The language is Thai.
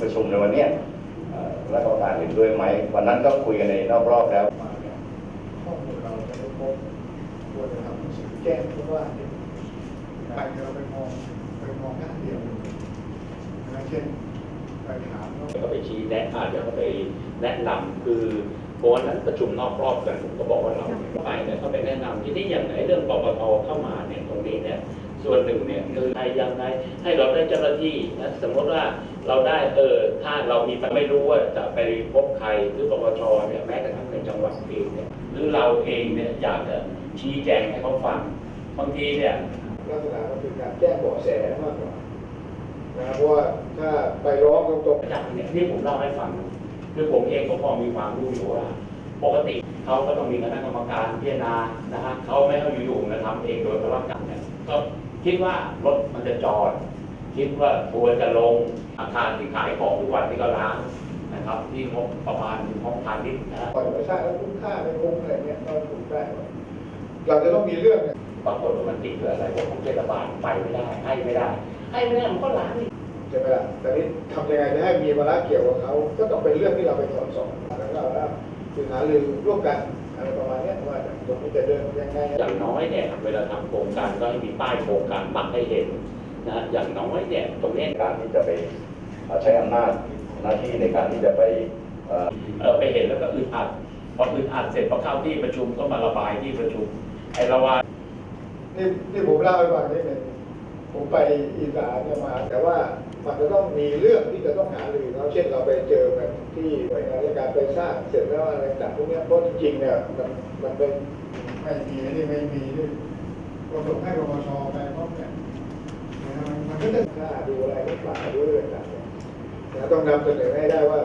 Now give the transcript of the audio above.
ประชุมในวันนี้ยเอ่อคณะกรรมการเห็นด้วยไหม วันนั้นก็คุยกันในรอบๆแล้วข้อมูลเราจะไม่ครบควรจะทำหนังสือแจ้งเพราะว่าไปเราไปมองไปมองด้านเดียวนะเช่นไปถามว่าก็ไปชี้แนะอาจจะก็ไปแนะนำคือเพราะวันนั้นประชุมนอกรอบกันผมก็บอกว่าเราไปเนี่ยก็ไปแนะนำที่นี่อย่างไหนเรื่องปปทเข้ามาเนี่ยตรงนี้เนี่ย ส่วนหนึ่งเนี่ยคือใครยังไงให้เราได้เจ้าหน้าที่นะสมมติว่าเราได้เออถ้าเรามีปัญหาไม่รู้ว่าจะไปพบใครหรือปปชเนี่ยแม้กระทั่งในจังหวัดเองเนี่ยหรือเราเองเนี่ยอยากจะชี้แจงให้เขาฟังบางทีเนี่ยลักษณะก็คือการแจ้งเบาะแสมากกว่านะเพราะว่าถ้าไปร้องตรงประจำเนี่ยที่ผมเล่าให้ฟังคือผมเองก็พอมีความรู้อยู่ว่าปกติเขาก็ต้องมีคณะกรรมการพิจารณานะฮะเขาไม่ให้อยู่ๆมาทำเองโดยพละการเนี่ยก็ คิดว่ารถมันจะจอด คิดว่าทัวร์จะลงอาคารที่ขายของทุกวันที่ก็ล้างนะครับที่งบประมาณของพาณิชย์นะฮะๆก่อนจะไปสร้างแล้วคุ้มค่าไม่คุ้มอะไรเนี่ยก็ถูกได้หมดเราจะต้องมีเรื่องเนี่ยปรากฏว่ามันติดเกิดอะไรพวกของเทศบาลไปไม่ได้ ให้ไม่ได้ ให้ไม่ได้มันก็ล้างอีกใช่ไหมล่ะแต่นี้ทำยังไงจะให้มีวาระเกี่ยวกับเขาก็ต้องเป็นเรื่องที่เราไปสอนสอนแล้วก็ แล้วคือหารือร่วมกันอะไรประมาณเนี้ยว่าตรงนี้จะเดินยังไงอย่างน้อยเนี่ยเวลาทำโครงการก็ให้มีป้ายโครงการปักให้เห็นนะฮะอย่างน้อยเนี่ยตรงเนี้ยการที่จะไปเอ่อใช้อำนาจหน้าที่ในการที่จะไปเอ่อเออไปเห็นแล้วก็อึดอัดพออึดอัดเสร็จพอเข้าที่ประชุมก็มาระบายที่ประชุมไอ้ระบายนี่ที่ผมเล่าให้ฟังนี่เป็นผมไปอีสานเนี่ยมาแต่ว่า มันจะต้องมีเรื่องที่จะต้องหารือเขาเช่นเราไปเจอกันที่หน่วยงานราชการไปสร้างเสร็จแล้วอะไรต่างพวกเนี้ยเพราะจริงๆเนี่ยมันมันเป็นไม่มีนี่ไม่มีนี่เราส่งให้ปปชไปพร้อมเนี่ยนะมันมันก็ต้องค่าดูอะไรหรือเปล่าด้วยต่างๆเนี่ยนะต้องนำเสนอให้ได้ว่า